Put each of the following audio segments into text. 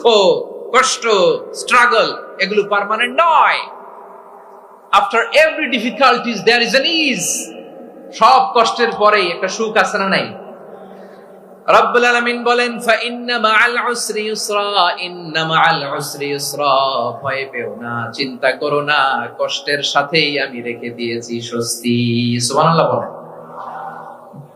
দুঃখ, কষ্ট স্ট্রাগল এগুলো পার্মানেন্ট নয়। After every difficulties there is an ease সব কষ্টের পরেই একটা সুখ আছে না নাই? রব্বুল আলামিন বলেন, ফাইন্না মাআল উসরি ইউসরা, ইন্না মাআল উসরি ইউসরা। ভয় পেও না, চিন্তা করো না, কষ্টের সাথেই আমি রেখে দিয়েছি স্বস্তি। সুবহানাল্লাহ বলেন।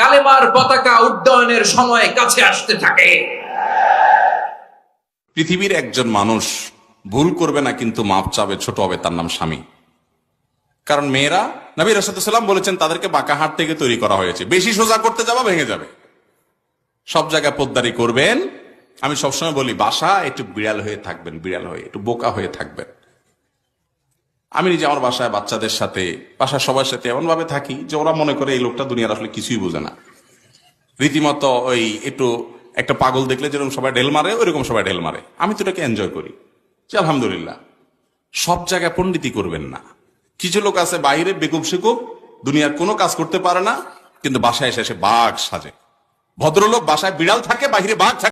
কালেমার পতাকা উড্ডয়নের সময় কাছে আসতে থাকে। পৃথিবীর একজন মানুষ ভুল করবে না, কিন্তু মাপ চাবে, ছোট হবে, তার নাম স্বামী। কারণ মেয়েরা নবী রসাদাম বলেছেন, তাদেরকে বাঁকা হাট থেকে তৈরি করা হয়েছে। বেশি সোজা করতে যাবা, ভেঙে যাবে। সব জায়গায় পোদ্দারি করবেন। আমি সবসময় বলি, বাসা একটু বিড়াল হয়ে থাকবেন, বিড়াল হয়ে, একটু বোকা হয়ে থাকবেন। আমি নিজে আমার বাসায় বাচ্চাদের সাথে, বাসার সবার সাথে এমন ভাবে থাকি যে ওরা মনে করে এই লোকটা দুনিয়ার আসলে কিছুই বোঝে না। রীতিমতো ওই একটু, একটা পাগল দেখলে যেরকম সবাই ঢেল মারে, ওইরকম সবাই ঢেল মারে। আমি তো এটাকে এনজয় করি। যে আলহামদুলিল্লাহ, সব জায়গায় পণ্ডিতি করবেন না। কিছু লোক আছে বাইরে বেকুব সেকুব দুনিয়ার কোনো কাজ করতে পারে না, কিন্তু বাসায় এসে এসে বাঘ সাজে। ভদ্রলোক বাসায় বিড়াল থাকে, বাইরে বাঘ থাকে।